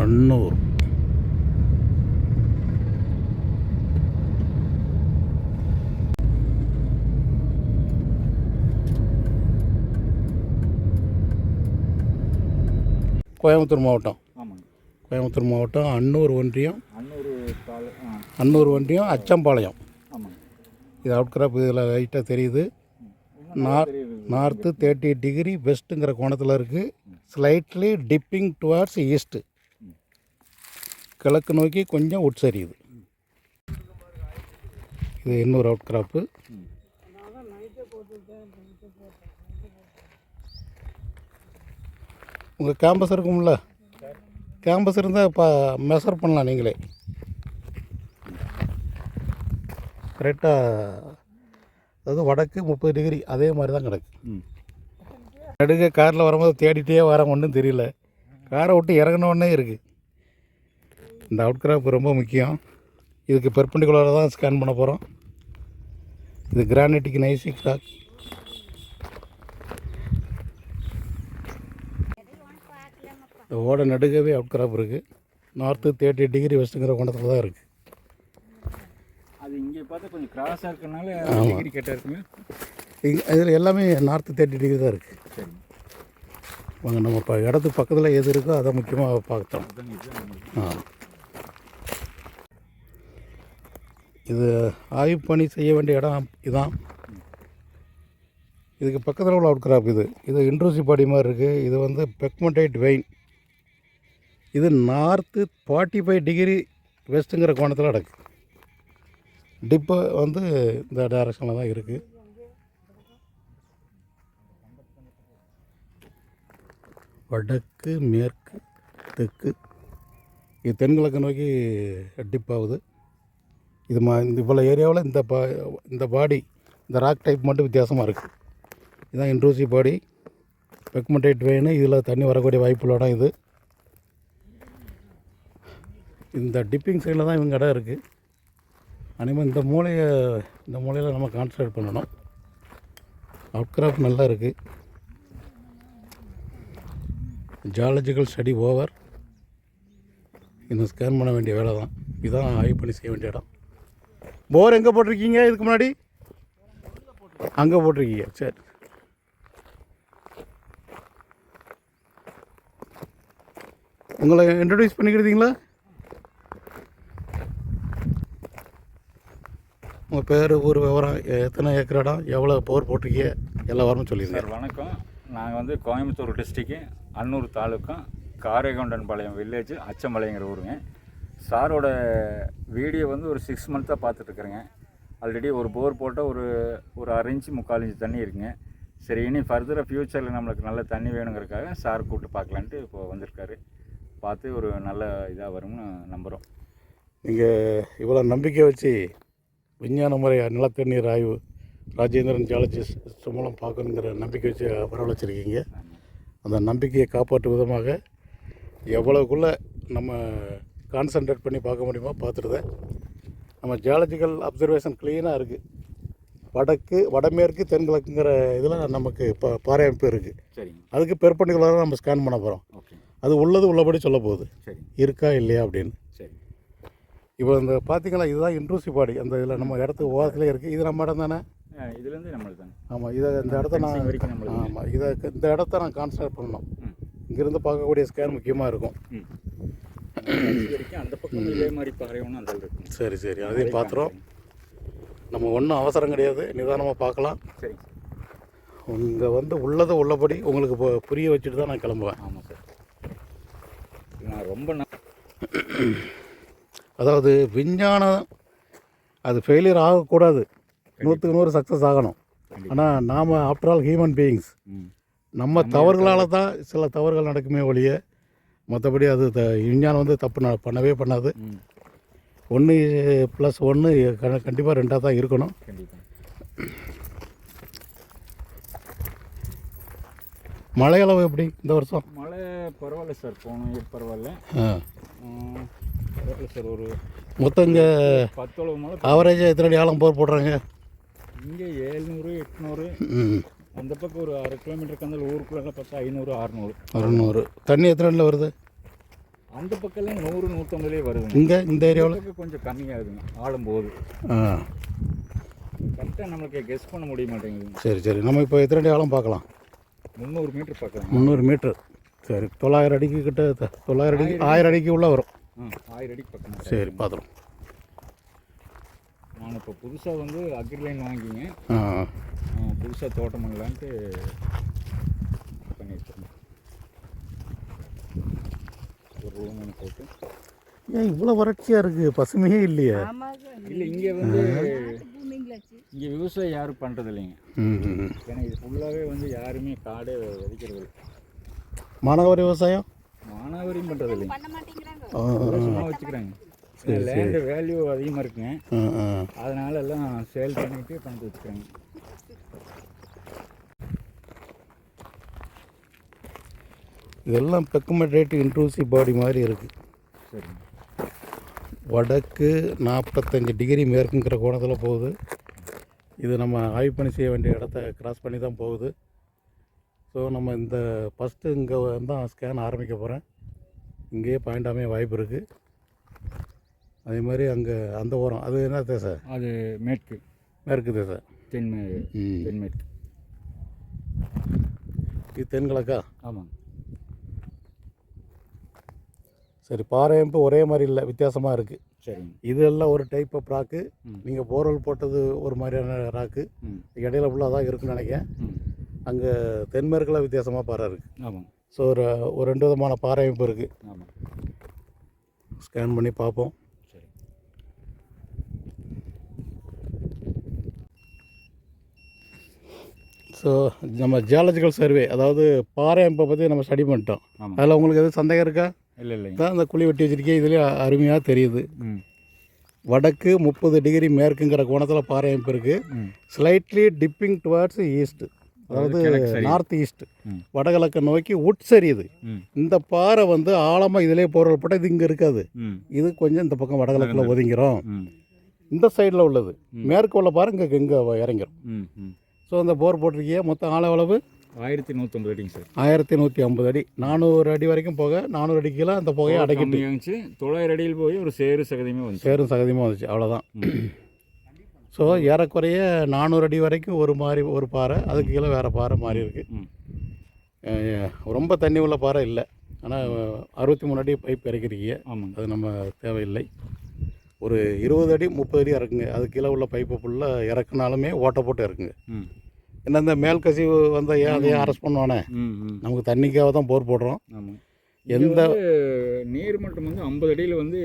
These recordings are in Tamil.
அன்னூர் கோயம்புத்தூர் மாவட்டம் கோயம்புத்தூர் மாவட்டம் அன்னூர் ஒன்றியம் அன்னூர் ஒன்றியம் அச்சம்பாளையம் இது அவுட் கிராப் இதில் லைட்டாக தெரியுது நார் நார்த்து தேர்ட்டி டிகிரி வெஸ்ட்டுங்கிற கோணத்தில் இருக்குது ஸ்லைட்லி டிப்பிங் டுவார்ட்ஸ் ஈஸ்ட்டு கிழக்கு நோக்கி கொஞ்சம் உட்சரியுது. இது இன்னொரு அவுட் கிராப்பு. உங்கள் கேம்பஸ் இருக்கும்ல? கேம்பஸ் இருந்தால் இப்போ மெஷர் பண்ணலாம் நீங்களே. கரெக்டாக அதாவது வடக்கு முப்பது டிகிரி அதே மாதிரி தான் கிடக்கு. ம். நடுக காரில் வரும்போது தேடிட்டே வரேன் ஒன்றும் தெரியல. காரை விட்டு இறங்கின உடனே இருக்குது இந்த அவுட் கிராப் ரொம்ப முக்கியம். இதுக்கு பெர்பெண்டிகுலராக தான் ஸ்கேன் பண்ண போகிறோம் இது கிரானைட்டிக் நைசிக் ராக் இந்த ஓட நடுகவே அவுட் கிராப் இருக்குது நார்த்து தேர்ட்டி டிகிரி வெஸ்ட்டுங்கிற கோணத்தில் தான் இருக்குது அது இங்கே பார்த்தா கொஞ்சம் கிராஸாக இருக்கனால. டிகிரி கெட்டாக இருக்குங்க இங்கே இதில் எல்லாமே நார்த்து தேர்ட்டி டிகிரி தான் இருக்குது சரி. வாங்க நம்ம இப்போ இடத்துக்கு பக்கத்தில் எது இருக்கோ அதை முக்கியமாக பார்த்தோம் ஆ. இது ஆய்வு பணி செய்ய வேண்டிய இடம் இதான். இதுக்கு பக்கத்தில் உள்ள அவுட் கிராப் இது. இது இன்ட்ரூசி பாடி மாதிரி இருக்குது இது வந்து பெக்மடைட் வெயின் இது நார்த்து ஃபார்ட்டி ஃபைவ் டிகிரி வெஸ்ட்டுங்கிற கோணத்தில் நடக்கு. டிப்பு வந்து இந்த டைரக்ஷனில் தான் இருக்குது வடக்கு மேற்கு தெற்கு. இது தென்கிழக்கு நோக்கி டிப் ஆகுது. இது மா இந்த இவ்வளோ ஏரியாவில் இந்த பா இந்த பாடி இந்த ராக் டைப் மட்டும் வித்தியாசமாக இருக்குது இதுதான் இன்ட்ரூசி பாடி பெக்மெண்டைட் வெயின் இதில் தண்ணி வரக்கூடிய வாய்ப்புள்ள இடம் இது. இந்த டிப்பிங் சைடில் தான் இவங்க இடம் இருக்குது அனிமே இந்த மூலையை இந்த மூலையில் நம்ம கான்சன்ட்ரேட் பண்ணணும். அவுட் கிராஃப்ட் நல்லா இருக்குது ஜாலஜிக்கல் ஸ்டடி ஓவர் இன்னும் ஸ்கேன் பண்ண வேண்டிய வேலை தான் இதுதான் ஆய்வு பண்ணி செய்ய வேண்டிய இடம். போர் எங்கே போட்டிருக்கீங்க இதுக்கு முன்னாடி அங்கே போட்டிருக்கீங்க சரி உங்களை இன்ட்ரடியூஸ் பண்ணிக்கிறீங்களா உங்கள் பேர் ஊர் விவரம் எத்தனை ஏக்கர் இடம் எவ்வளோ போர் போட்டிருக்கீங்க எல்லா வரமும் சொல்லியிருந்தார் சார் வணக்கம் நாங்கள் வந்து கோயம்புத்தூர் டிஸ்ட்ரிக்கு அன்னூர் தாலுக்கம் காரைகொண்டன் பாளையம் வில்லேஜ் அச்சம்பாளையங்கிற ஊருங்க சாரோட வீடியோ வந்து ஒரு சிக்ஸ் மந்த்தாக பார்த்துட்ருக்குறேங்க ஆல்ரெடி ஒரு போர் போட்டால் ஒரு ஒரு அரை இன்ச்சு முக்கால் இன்ச்சு தண்ணி இருக்குங்க. சரி இனி ஃபர்தராக ஃப்யூச்சரில் நம்மளுக்கு நல்ல தண்ணி வேணுங்கிறதுக்காக சார் கூப்பிட்டு பார்க்கலான்ட்டு இப்போ வந்திருக்காரு. பார்த்து ஒரு நல்ல இதாக வரும்னு நம்புகிறோம் நீங்கள் இவ்வளோ நம்பிக்கை வச்சு விஞ்ஞான முறை நிலத்தண்ணீர் ஆய்வு ராஜேந்திரன் ஜியாலஜிஸ்ட் மூலம் பார்க்கணுங்கிற நம்பிக்கை வச்சு வரவழைச்சிருக்கீங்க. அந்த நம்பிக்கையை காப்பாற்றும் விதமாக எவ்வளோக்குள்ளே நம்ம கான்சன்ட்ரேட் பண்ணி பார்க்க முடியுமோ? பார்த்துருதேன் நம்ம ஜியாலஜிக்கல் அப்சர்வேஷன் க்ளீனாக இருக்குது வடக்கு வடமேற்கு தென்கிழக்குங்கிற இதில் நமக்கு இப்போ பாறை அமைப்பு இருக்குது சரிங்க. அதுக்கு பெர்பண்டிகுலராக நம்ம ஸ்கேன் பண்ண போகிறோம் ஓகே. அது உள்ளது உள்ளபடி சொல்ல போகுது. சரி. இருக்கா இல்லையா அப்படின்னு. சரி. இப்போ இந்த பார்த்தீங்களா இதுதான் இன்ட்ரூசிவ் பாடி அந்த இதில் நம்ம இடத்துக்கு ஓரத்துலேயே இருக்குது இது நம்ம இடம் தானே? இதுலேருந்து நம்மளுக்கு தாங்க ஆமாம் இதை இந்த இடத்த நான் ஆமாம் இதை இந்த இடத்த நான் கான்சன்ட்ரேட் பண்ணணும். இங்கேருந்து பார்க்கக்கூடிய ஸ்கேன் முக்கியமாக இருக்கும். வரைக்கும் அந்த பக்கம் இதே மாதிரி பாறை ஒன்று அந்த இருக்கும். சரி சரி. அதையும் பார்த்துறோம் நம்ம ஒன்றும் அவசரம் கிடையாது. நிதானமாக பார்க்கலாம் சார். இங்கே வந்து உள்ளதை உள்ளபடி உங்களுக்கு இப்போ புரிய வச்சுட்டு தான் நான் கிளம்புவேன். ஆமாம் சார். நான் ரொம்ப அதாவது விஞ்ஞானம் அது ஃபெயிலியர் ஆகக்கூடாது. நூற்றுக்கு நூறு சக்ஸஸ் ஆகணும். ஆனால் நாம் ஆஃப்டர் ஆல் ஹியூமன் பீயிங்ஸ் நம்ம தவறுகளால் தான் சில தவறுகள் நடக்குமே ஒழிய மற்றபடி அது த விஞ்ஞானம் வந்து தப்பு ந- பண்ணவே பண்ணாது. ஒன்று ப்ளஸ் ஒன்று கண்டிப்பாக ரெண்டாக தான் இருக்கணும். மழை அளவு எப்படி இந்த வருஷம்? மழை பரவாயில்ல சார் போன பரவாயில்ல. பரவாயில்ல சார் ஒரு மொத்தம் இங்கே பத்தளவு மழை ஆவரேஜாக எத்தனை ஆழம் போர் போடுறாங்க? இங்கே ஏழ்நூறு எட்நூறு. அந்த பக்கம் ஒரு அரை கிலோமீட்டருக்கு அந்த ஊருக்குள்ளே பார்த்தா ஐநூறு அறநூறு. அறுநூறு. தண்ணி எத்தனை வருது? அந்த பக்கம்லாம் நூறு நூற்றம்பதுலேயே வருதுங்க இங்கே இந்த ஏரியாவில்? கொஞ்சம் கம்மியாகுதுங்க ஆளும்போது. ஆ. கரெக்டாக நம்மளுக்கு கெஸ் பண்ண முடிய மாட்டேங்குதுங்க சரி சரி. நம்ம இப்போ எத்தனை அடி ஆழம் பார்க்கலாம்? முந்நூறு மீட்டர் பார்க்கலாம். முந்நூறு மீட்ரு சரி தொள்ளாயிரம் அடிக்கு கிட்ட தொள்ளாயிரம் அடிக்கு ஆயிரம் அடிக்கு உள்ளே வரும். ஆயிரம் அடிக்கு பக்கம். சரி பார்த்துரும் நான் இப்போ புதுசாக வந்து அக்ரிலைன் வாங்கிங்க. ஆ. புதுசாக தோட்டம் பண்ணலான்ட்டு பண்ணியிருக்கேன் ஒரு ரூம் ஒன்று போட்டு. ஏன் இவ்வளோ வறட்சியாக இருக்குது பசுமையே இல்லையே. இல்லை இங்கே வந்து இங்கே விவசாயம் யாரும் பண்ணுறது இல்லைங்க. ஏன்னா இது ஃபுல்லாகவே வந்து யாருமே காடே விதைக்கிறது மானாவாரி விவசாயம்? மானாவரியும் பண்ணுறது இல்லைங்க சும்மா வச்சுக்கிறாங்க. லேண்டு வேல்யூ அதிகமாக இருக்குங்க. அதனால எல்லாம் சேல் பண்ணிட்டு பண்ணிட்டு வச்சுக்கிறாங்க இதெல்லாம் பெக்குமெட்ரேட் இன்ட்ரூசிவ் பாடி மாதிரி இருக்குது சரிங்க வடக்கு நாற்பத்தஞ்சு டிகிரி மேற்குங்கிற கோணத்தில் போகுது. இது நம்ம ஆய்வு பண்ணி செய்ய வேண்டிய இடத்த கிராஸ் பண்ணி தான் போகுது. ஸோ நம்ம இந்த ஃபஸ்ட்டு இங்கே தான் ஸ்கேன் ஆரம்பிக்க போகிறேன் இங்கேயே பாயிண்ட் அமைய வாய்ப்பு இருக்குது அதே மாதிரி அங்கே அந்த ஓரம் அது என்ன தேசை அது மேற்கு. மேற்கு தேசை தென்மே தென்மேற்கு இது தென்கிழக்கா ஆமாங்க சரி பாறையம்பு ஒரே மாதிரி இல்லை வித்தியாசமாக இருக்குது சரிங்க இதெல்லாம் ஒரு டைப் ஆஃப் ராக்கு. நீங்கள் போர்வெல் போட்டது ஒரு மாதிரியான ராக்கு இடையில ஃபுல்லாக தான் இருக்குன்னு நினைக்கிறேன். அங்கே தென்மேற்கில் வித்தியாசமாக பாறை இருக்குது ஆமாங்க ஸோ ஒரு ஒரு ரெண்டு விதமான பாறை அமைப்பு இருக்குது ஆமாம் ஸ்கேன் பண்ணி பார்ப்போம் சரி ஸோ நம்ம ஜியாலஜிக்கல் சர்வே அதாவது பாறை அமைப்பை பற்றி நம்ம ஸ்டடி பண்ணிட்டோம். அதில் உங்களுக்கு எதுவும் சந்தேகம் இருக்கா? இல்லை இல்லைங்க தான் அந்த குழி வெட்டி வச்சிருக்கேன் இதுலேயே அருமையாக தெரியுது. வடக்கு முப்பது டிகிரி மேற்குங்கிற கோணத்தில் பாறை அமைப்பு இருக்குது ஸ்லைட்லி டிப்பிங் டுவர்ட்ஸ் ஈஸ்ட் அதாவது. North east. வடகிழக்கு நோக்கி உட்சரியுது. இந்த பாறை வந்து ஆழமாக இதிலே போகிறப்பட்ட இது இங்கே இருக்காது. இது கொஞ்சம் இந்த பக்கம் வடகிழக்கில் ஒதுங்கிறோம். இந்த சைடில் உள்ளது. மேற்கு உள்ள பாரு இங்கே இங்கே இறங்கிரும். ம் ம். ஸோ அந்த போர் போட்டிருக்கிய மொத்த ஆழ அளவு? ஆயிரத்தி நூற்றம்பது அடிங்க சார். ஆயிரத்தி நூற்றி ஐம்பது அடி. நானூறு அடி வரைக்கும் போக நானூறு அடி கீழே அந்த புகையை அடக்கிட்டு. கம்மியாகிச்சு தொள்ளாயிரம் அடியில் போய் ஒரு சேரு சகதியுமே வந்துச்சு. சேரும் சகதியமாக வந்துச்சு அவ்வளோதான் ஸோ ஏறக்குறைய நானூறு அடி வரைக்கும் ஒரு மாதிரி ஒரு பாறை அதுக்கு கீழே வேறு பாறை மாதிரி இருக்குது ரொம்ப தண்ணி உள்ள பாறை இல்லை. ஆனால் அறுபத்தி மூணு அடி பைப் இறக்கிறீங்க அது நம்ம தேவையில்லை. ஒரு இருபது அடி முப்பது அடி இறக்குங்க. அது கீழே உள்ள பைப்பை ஃபுல்லாக இறக்குனாலுமே ஓட்டை போட்டு இறக்குங்க. ம். என்ன இந்த மேல் கசிவு வந்தால் ஏன் அதையும் அரெஸ்ட் பண்ணுவானே? நமக்கு தண்ணிக்காக தான் போர் போடுறோம். எந்த நீர் மட்டம் வந்து ஐம்பது அடியில் வந்து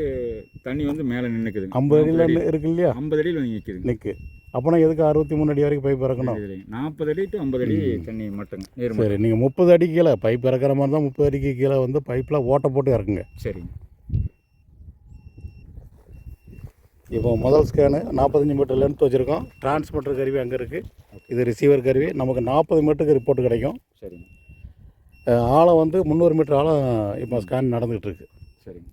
தண்ணி வந்து மேலே நின்றுக்குதுங்க ஐம்பது அடியில் இருக்கு இல்லையா? ஐம்பது அடியில் வந்து நிற்குதுங்க நிற்கு அப்போனா எதுக்கு அறுபத்தி மூணு அடி வரைக்கும் பைப் இறக்கணும்? நாற்பது அடி டு ஐம்பது அடி தண்ணி மட்டங்க நீர் சரி நீங்கள் முப்பது அடி கீழே பைப் இறக்குற மாதிரி தான் முப்பது அடிக்கு கீழே வந்து பைப்பில் ஓட்டை போட்டு இறக்குங்க. சரிங்க. இப்போ முதல் ஸ்கேனு நாற்பத்தஞ்சு மீட்டர் லென்த் வச்சுருக்கோம். டிரான்ஸ்மிட்டர் கருவி அங்கே இருக்குது இது ரிசீவர் கருவி. நமக்கு நாற்பது மீட்டருக்கு ரிப்போர்ட் கிடைக்கும். சரிங்க. ஆழம் வந்து முந்நூறு மீட்டர் ஆழம் இப்போ ஸ்கேன் நடந்துகிட்டு இருக்கு. சரிங்க.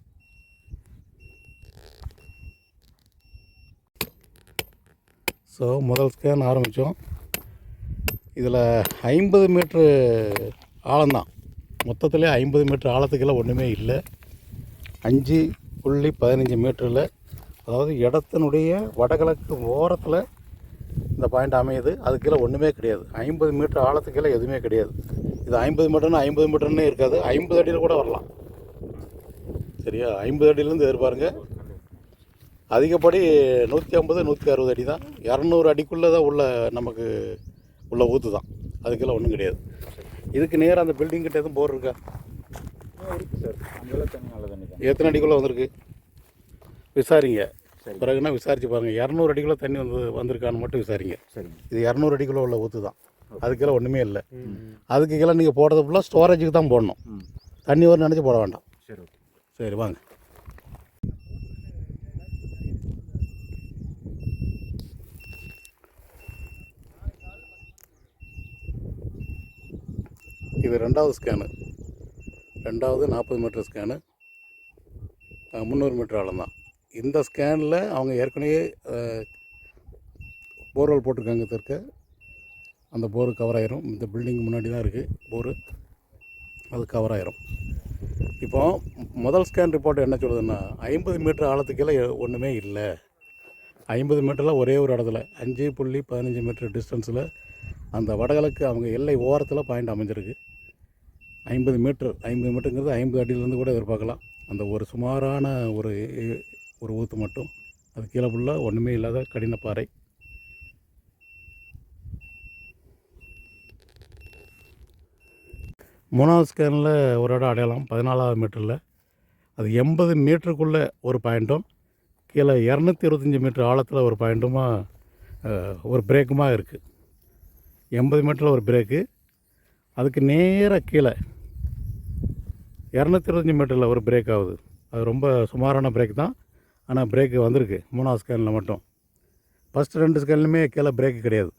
ஸோ முதல் ஸ்கேன் ஆரம்பித்தோம் இதில் ஐம்பது மீட்ரு ஆழம்தான் மொத்தத்திலே ஐம்பது மீட்டர் ஆழத்துக்கெல்லாம் ஒன்றுமே இல்லை. அஞ்சு புள்ளி பதினஞ்சு மீட்டரில் அதாவது இடத்தினுடைய வடகிழக்கு ஓரத்தில் இந்த பாயிண்ட் அமையுது. அதுக்கீழே ஒன்றுமே கிடையாது. ஐம்பது மீட்டர் ஆழத்துக்கெல்லாம் எதுவுமே கிடையாது. இது ஐம்பது மீட்டர்னா ஐம்பது மீட்டர்னே இருக்காது. ஐம்பது அடியில் கூட வரலாம். சரியா? ஐம்பது அடியிலேருந்து எதிர்பாருங்க. அதிகப்படி நூற்றி ஐம்பது நூற்றி அறுபது அடி தான் இரநூறு அடிக்குள்ளே தான் உள்ள நமக்கு உள்ள ஊற்று தான். அதுக்கெல்லாம் ஒன்றும் கிடையாது. இதுக்கு நேராக அந்த பில்டிங் கிட்ட எதுவும் போர் இருக்கா? எத்தனை அடிக்குள்ளே வந்திருக்கு? விசாரிங்க. சரி. பிறகுனா விசாரிச்சு பாருங்கள் இரநூறு அடிக்குள்ளே தண்ணி வந்து வந்திருக்கான்னு மட்டும் விசாரிங்க. சரிங்க. இது இரநூறு அடிக்குள்ளே உள்ள ஊற்று தான். அதுக்கெல்லாம் ஒன்றுமே இல்லை. அதுக்கு கீழே நீங்கள் போடுறது ஃபுல்லாக ஸ்டோரேஜுக்கு தான் போடணும். தண்ணி வரும் நினச்சி போட வேண்டாம். சரி சரி வாங்க. இது ரெண்டாவது ஸ்கேனு ரெண்டாவது நாற்பது மீட்டர் ஸ்கேனு முந்நூறு மீட்டர் ஆழம் தான். இந்த ஸ்கேனில் அவங்க ஏற்கனவே போர்வெல் போட்டிருக்காங்க தெற்க அந்த போர் கவர் ஆயிரும். இந்த பில்டிங் முன்னாடி தான் இருக்குது போரு. அது கவர் ஆயிரும். இப்போ முதல் ஸ்கேன் ரிப்போர்ட் என்ன சொல்லுதுன்னா ஐம்பது மீட்டர் ஆழத்துக்கெல்லாம் ஒன்றுமே இல்லை. ஐம்பது மீட்டரில் ஒரே ஒரு இடத்துல. அஞ்சு புள்ளி பதினஞ்சு மீட்டர் டிஸ்டன்ஸில் அந்த வடகிழக்கு அவங்க எல்லை ஓரத்தில் பாயிண்ட் அமைஞ்சிருக்கு. ஐம்பது மீட்டர் ஐம்பது மீட்டருங்கிறது ஐம்பது அடியிலேருந்து கூட எதிர்பார்க்கலாம். அந்த ஒரு சுமாரான ஒரு ஒரு ஊத்து மட்டும். அது கீழே ஃபுல்லாக ஒன்றுமே இல்லாத கடினப்பாறை மூணாவது ஸ்கேனில் ஒரு இடம் அடையலாம் பதினாலாவது மீட்டரில் அது எண்பது மீட்டருக்குள்ளே ஒரு பாயிண்ட்டும் கீழே இரநூத்தி இருபத்தஞ்சி மீட்டர் ஆழத்தில் ஒரு பாயிண்ட்டுமா ஒரு பிரேக்குமா இருக்குது எண்பது மீட்டரில் ஒரு பிரேக்கு அதுக்கு நேராக கீழே இரநூத்தி இருபத்தஞ்சி மீட்டரில் ஒரு பிரேக் ஆகுது. அது ரொம்ப சுமாரான பிரேக் தான். ஆனால் பிரேக்கு வந்திருக்கு. மூணாவது ஸ்கேனில் மட்டும். ஃபஸ்ட்டு ரெண்டு ஸ்கேன்லையுமே கீழே பிரேக்கு கிடையாது.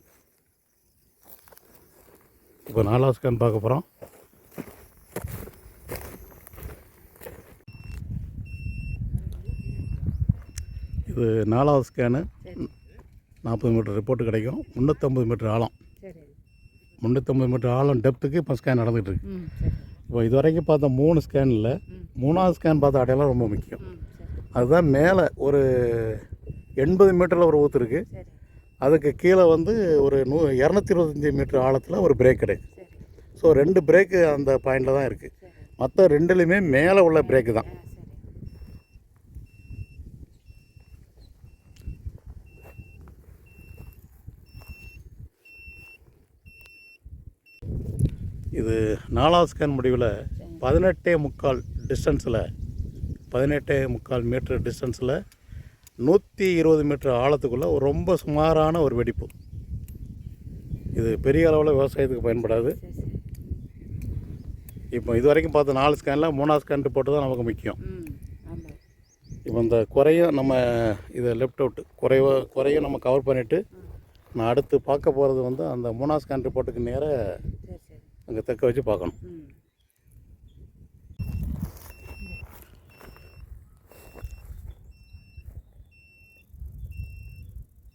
இப்போ நாலாவது ஸ்கேன் பார்க்க போகிறோம் இது நாலாவது ஸ்கேனு நாற்பது மீட்டர் ரிப்போர்ட்டு கிடைக்கும். முந்நூற்றம்பது மீட்டர் ஆழம். முந்நூற்றம்பது மீட்டர் ஆழம் டெப்த்துக்கு இப்போ ஸ்கேன் சரி. இப்போ இது வரைக்கும் பார்த்த மூணு ஸ்கேனில். மூணாவது ஸ்கேன் பார்த்த அடையாளம் ரொம்ப முக்கியம். அதுதான் மேலே ஒரு எண்பது மீட்டரில் ஒரு இருக்குது சரி. அதுக்கு கீழே வந்து ஒரு நூ இரநூத்தி இருபத்தஞ்சி மீட்டர் ஆழத்தில் ஒரு பிரேக் கிடையாது ஸோ ரெண்டு பிரேக்கு அந்த பாயிண்டில் தான் இருக்குது மற்ற ரெண்டுலேயுமே மேலே உள்ள பிரேக்கு தான். இது நாலாவது ஸ்கேன் முடிவில் பதினெட்டே முக்கால் டிஸ்டன்ஸில் பதினெட்டே முக்கால் மீட்டர் டிஸ்டன்ஸில் நூற்றி இருபது மீட்டர் ஆழத்துக்குள்ளே ஒரு ரொம்ப சுமாரான ஒரு வெடிப்பு. இது பெரிய அளவில் விவசாயத்துக்கு பயன்படாது. இப்போ இது வரைக்கும் பார்த்த நாலு ஸ்கேனில் மூணாவது ஸ்கேன் ரிப்போர்ட்டு தான் நமக்கு முக்கியம். இப்போ இந்த குறையும் நம்ம இதை லெஃப்ட் அவுட் குறைவ குறையும் நம்ம கவர் பண்ணிவிட்டு நான் அடுத்து பார்க்க போகிறது வந்து அந்த மூணாவது ஸ்கேன் ரிப்போர்ட்டுக்கு நேராக அங்கே தெக்க வச்சு பார்க்கணும்.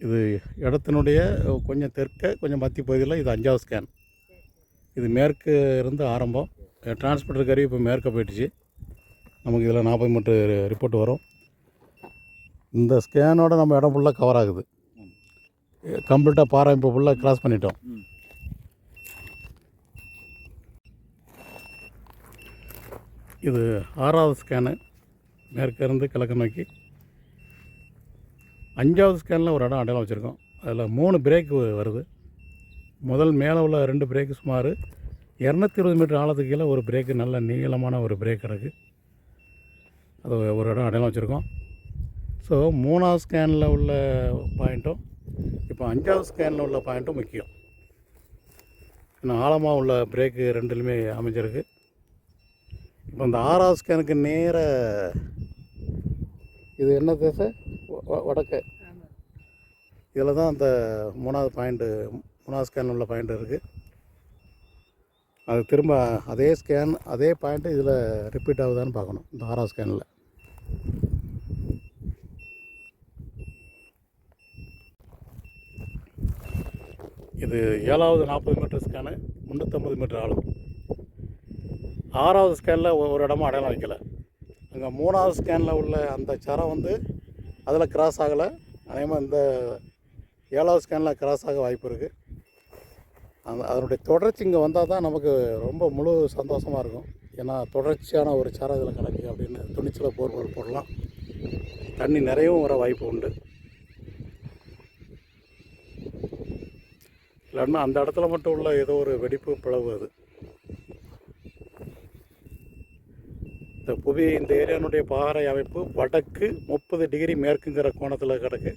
இது இடத்தினுடைய கொஞ்சம் தெற்க கொஞ்சம் மத்திய பகுதியில் இது அஞ்சாவது ஸ்கேன் இது மேற்கு இருந்து ஆரம்பம். டிரான்ஸ்போர்ட்டர் கருவி இப்போ மேற்க போயிடுச்சு. நமக்கு இதில் நாற்பது மீட்டர் ரிப்போர்ட் வரும். இந்த ஸ்கேனோட நம்ம இடம் ஃபுல்லாக கவர் ஆகுது. கம்ப்ளீட்டாக பாறை இப்போ ஃபுல்லாக கிராஸ் பண்ணிட்டோம். இது ஆறாவது ஸ்கேனு மேற்கிருந்து கிழக்கு நோக்கி. அஞ்சாவது ஸ்கேனில் ஒரு இடம் அடையாளம் வச்சுருக்கோம். அதில் மூணு பிரேக் வருது. முதல் மேலே உள்ள ரெண்டு பிரேக்கு சுமார் இரநூத்தி இருபது மீட்டர் ஆழத்துக்கு கீழே ஒரு பிரேக்கு நல்ல நீளமான ஒரு பிரேக் கிடக்கு அது ஒரு இடம் அடையாளம் வச்சுருக்கோம். ஸோ மூணாவது ஸ்கேனில் உள்ள பாயிண்ட்டும் இப்போ அஞ்சாவது ஸ்கேனில் உள்ள பாயிண்ட்டும் முக்கியம். ஏன்னா ஆழமாக உள்ள பிரேக்கு ரெண்டுலையுமே அமைஞ்சிருக்கு. இப்போ அந்த ஆறாவது ஸ்கேனுக்கு நேராக இது என்ன தேச? வடக்கு. இதில் தான் அந்த மூணாவது பாயிண்ட்டு மூணாவது ஸ்கேன் உள்ள பாயிண்ட் இருக்குது அது திரும்ப அதே ஸ்கேன் அதே பாயிண்ட்டு இதில் ரிப்பீட் ஆகுதான்னு பார்க்கணும் இந்த ஆறாவது ஸ்கேனில் இது ஏழாவது நாற்பது மீட்டர் ஸ்கேனு முந்நூற்றம்பது மீட்டர் ஆழம். ஆறாவது ஸ்கேனில் ஒரு இடமும் அடையாளம் வைக்கல. அங்கே மூணாவது ஸ்கேனில் உள்ள அந்த சரம் வந்து அதில் கிராஸ் ஆகலை. அதேமாதிரி இந்த ஏழாவது ஸ்கேனில் கிராஸ் ஆக வாய்ப்பு இருக்குது அந்த அதனுடைய தொடர்ச்சி இங்கே வந்தால் தான் நமக்கு ரொம்ப முழு சந்தோஷமாக இருக்கும். ஏன்னா தொடர்ச்சியான ஒரு சரம் இதில் கிடக்கு அப்படின்னு துணிச்சலை போர்வல் போடலாம். தண்ணி நிறையவும் வர வாய்ப்பு உண்டு. இல்லைன்னா அந்த இடத்துல மட்டும் உள்ள ஏதோ ஒரு வெடிப்பு பிளவு அது. இந்த புவி இந்த ஏரியானுடைய பாறை அமைப்பு வடக்கு முப்பது டிகிரி மேற்குங்கிற கோணத்தில் கிடக்கு.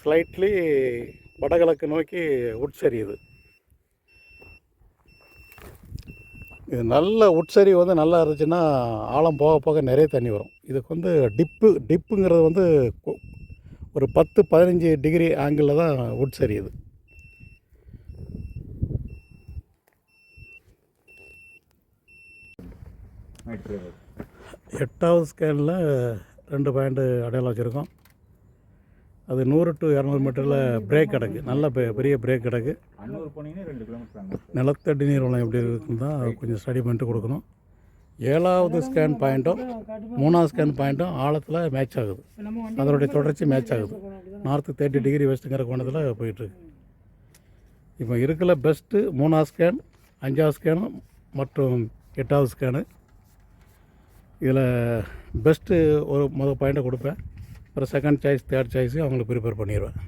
ஸ்லைட்லி வடகிழக்கு நோக்கி உட்சரியுது இது நல்ல உட்சரி வந்து நல்லா இருந்துச்சுன்னா ஆழம் போக போக நிறைய தண்ணி வரும். இதுக்கு வந்து டிப்பு டிப்புங்கிறது வந்து ஒரு பத்து பதினஞ்சு டிகிரி ஆங்கிளில் தான் உட்சரியுது எட்டாவது ஸ்கேனில் ரெண்டு பாயிண்ட்டு அடையாளம் வச்சுருக்கோம். அது நூறு டு இரநூறு மீட்டரில் பிரேக் கிடக்கு. நல்ல பெ- பெரிய பிரேக் கிடக்கு. நிலத்தடி நீர் வளம் எப்படி இருக்குன்னு தான் கொஞ்சம் ஸ்டடி பண்ணிட்டு கொடுக்கணும். ஏழாவது ஸ்கேன் பாயிண்ட்டும் மூணாவது ஸ்கேன் பாயிண்ட்டும் ஆழத்தில் மேட்ச் ஆகுது. அதனுடைய தொடர்ச்சி மேட்ச் ஆகுது. நார்த்து தேர்ட்டி டிகிரி வெஸ்ட்டுங்கிற கோணத்தில் போயிட்டுருக்கு இப்போ இருக்கிற பெஸ்ட்டு மூணாவது ஸ்கேன் அஞ்சாவது ஸ்கேனு மற்றும் எட்டாவது ஸ்கேனு இதில் பெஸ்ட்டு ஒரு முதல் பாயிண்ட்டை கொடுப்பேன். அப்புறம் செகண்ட் சாய்ஸ் தேர்ட் சாய்ஸு அவங்களுக்கு ப்ரிப்பேர் பண்ணிடுவேன்.